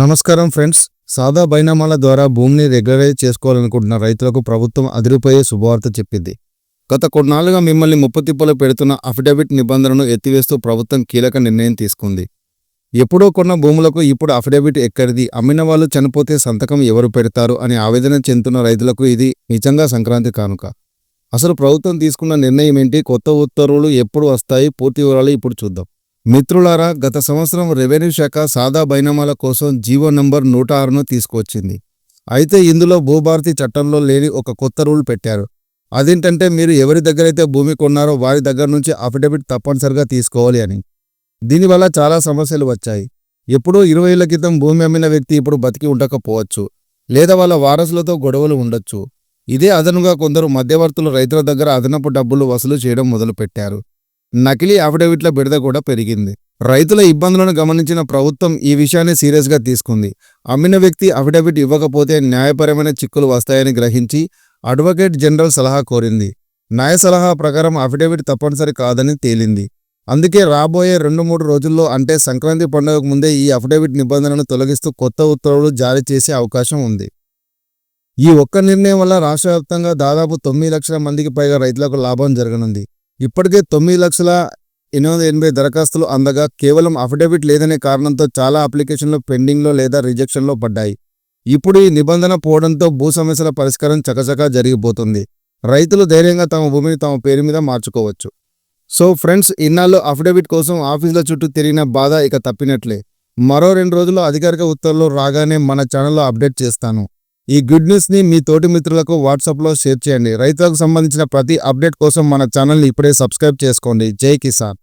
నమస్కారం ఫ్రెండ్స్. సాదా బైనామాల ద్వారా భూమిని రెగ్యులరైజ్ చేసుకోవాలనుకుంటున్న రైతులకు ప్రభుత్వం అదిరిపోయే శుభవార్త చెప్పింది. గత కొన్నాళ్ళుగా మిమ్మల్ని ముప్పుతిప్పలు పెడుతున్న అఫిడవిట్ నిబంధనను ఎత్తివేస్తూ ప్రభుత్వం కీలక నిర్ణయం తీసుకుంది. ఎప్పుడో కొన్న భూములకు ఇప్పుడు అఫిడవిట్ ఎక్కడిది? అమ్మిన వాళ్ళు చనిపోతే సంతకం ఎవరు పెడతారు? అని ఆవేదన చెందుతున్న రైతులకు ఇది నిజంగా సంక్రాంతి కానుక. అసలు ప్రభుత్వం తీసుకున్న నిర్ణయం ఏంటి? కొత్త ఉత్తర్వులు ఎప్పుడు వస్తాయి? పూర్తి వివరాలు ఇప్పుడు చూద్దాం. మిత్రులారా గత సంవత్సరం రెవెన్యూ శాఖ సాదా బైనామాల కోసం జీవో నంబర్ నూట ఆరును తీసుకొచ్చింది అయితే ఇందులో భూభారతి చట్టంలో లేని ఒక కొత్త రూల్ పెట్టారు. అదేంటంటే మీరు ఎవరి దగ్గరైతే భూమి కొన్నారో వారి దగ్గర నుంచి అఫిడవిట్ తప్పనిసరిగా తీసుకోవాలి అని. దీనివల్ల చాలా సమస్యలు వచ్చాయి. ఎప్పుడో ఇరవై ఏళ్ళ క్రితం భూమి అమ్మిన వ్యక్తి ఇప్పుడు బతికి ఉండకపోవచ్చు. లేదా వాళ్ళ వారసులతో గొడవలు ఉండొచ్చు. ఇదే అదనుగా కొందరు మధ్యవర్తులు రైతుల దగ్గర అదనపు డబ్బులు వసూలు చేయడం మొదలుపెట్టారు. నకిలీ అఫిడవిట్ల బిడద కూడా పెరిగింది. రైతుల ఇబ్బందులను గమనించిన ప్రభుత్వం ఈ విషయాన్ని సీరియస్గా తీసుకుంది. అమ్మిన వ్యక్తి అఫిడవిట్ ఇవ్వకపోతే న్యాయపరమైన చిక్కులు వస్తాయని గ్రహించి అడ్వకేట్ జనరల్ సలహా కోరింది. న్యాయ సలహా ప్రకారం అఫిడవిట్ తప్పనిసరి కాదని తేలింది. అందుకే రాబోయే రెండు మూడు రోజుల్లో అంటే సంక్రాంతి పండుగకు ముందే ఈ అఫిడవిట్ నిబంధనను తొలగిస్తూ కొత్త ఉత్తర్వులు జారీ చేసే అవకాశం ఉంది. ఈ ఒక్క నిర్ణయం వల్ల రాష్ట్ర వ్యాప్తంగా దాదాపు తొమ్మిది లక్షల మందికి పైగా రైతులకు లాభం జరగనుంది. ఇప్పటికే తొమ్మిది లక్షల ఎనిమిది ఎనభై దరఖాస్తులు అందగా కేవలం అఫిడవిట్ లేదనే కారణంతో చాలా అప్లికేషన్లు పెండింగ్లో లేదా రిజెక్షన్లో పడ్డాయి. ఇప్పుడు ఈ నిబంధన పోవడంతో భూ సమస్యల పరిష్కారం చకచకా జరిగిపోతుంది. రైతులు ధైర్యంగా తమ భూమిని తమ పేరు మీద మార్చుకోవచ్చు. సో ఫ్రెండ్స్ ఇన్నాళ్ళు అఫిడవిట్ కోసం ఆఫీసుల చుట్టూ తిరిగిన బాధ ఇక తప్పినట్లే. మరో రెండు రోజుల్లో అధికారిక ఉత్తర్వులు రాగానే మన ఛానల్లో అప్డేట్ చేస్తాను. ఈ గుడ్ న్యూస్ని మీ తోటి మిత్రులకు వాట్సాప్లో షేర్ చేయండి. రైతులకు సంబంధించిన ప్రతి అప్డేట్ కోసం మన ఛానల్ని ఇప్పుడే సబ్స్క్రైబ్ చేసుకోండి. జై కిసాన్.